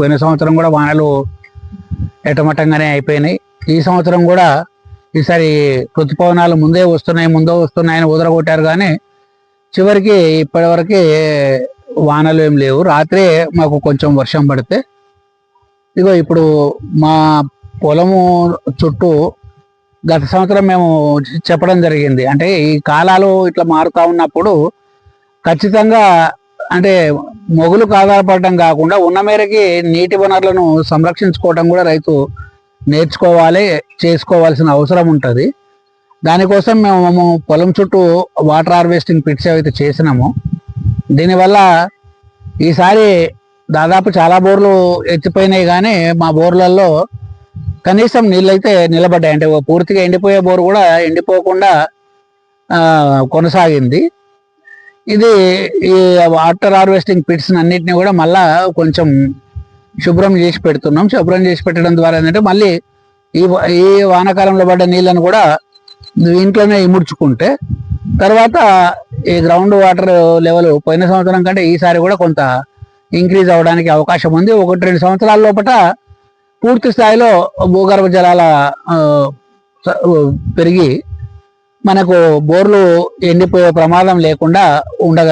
పోయిన సంవత్సరం కూడా వానలు ఎటమటంగానే అయిపోయినాయి. ఈ సంవత్సరం కూడా ఈసారి ఋతుపవనాలు ముందే వస్తున్నాయి ముందే వస్తున్నాయని ఉదరగొట్టారు కానీ చివరికి ఇప్పటివరకు వానలు ఏం లేవు. రాత్రే మాకు కొంచెం వర్షం పడితే ఇగో ఇప్పుడు మా పొలము చుట్టూ గత సంవత్సరం మేము చెప్పడం జరిగింది. అంటే ఈ కాలాలు ఇట్లా మారుతా ఉన్నప్పుడు ఖచ్చితంగా అంటే మొగులకు ఆధారపడటం కాకుండా ఉన్న మేరకి నీటి వనరులను సంరక్షించుకోవడం కూడా రైతు నేర్చుకోవాలి చేసుకోవాల్సిన అవసరం ఉంటుంది. దానికోసం మేము పొలం చుట్టూ వాటర్ హార్వెస్టింగ్ పిట్స్ ఏవైతే చేసినామో దీనివల్ల ఈసారి దాదాపు చాలా బోర్లు ఎత్తిపోయినాయి కానీ మా బోర్లలో కనీసం నీళ్ళైతే నిలబడ్డాయి. అంటే పూర్తిగా ఎండిపోయే బోర్ కూడా ఎండిపోకుండా కొనసాగింది. ఇది ఈ వాటర్ హార్వెస్టింగ్ పిట్స్ అన్నిటిని కూడా మళ్ళా కొంచెం శుభ్రం చేసి పెడుతున్నాం. శుభ్రం చేసి పెట్టడం ద్వారా ఏంటంటే మళ్ళీ ఈ ఈ వానాకాలంలో పడ్డ నీళ్ళను కూడా ఇంట్లోనే ఇముడ్చుకుంటే తర్వాత ఈ గ్రౌండ్ వాటర్ లెవెల్ పోయిన సంవత్సరం కంటే ఈసారి కూడా కొంత ఇంక్రీజ్ అవడానికి అవకాశం ఉంది. ఒకటి రెండు సంవత్సరాల లోపల పూర్తి స్థాయిలో భూగర్భ జలాల పెరిగి మనకు బోర్లు ఎండిపోయే ప్రమాదం లేకుండా ఉండగ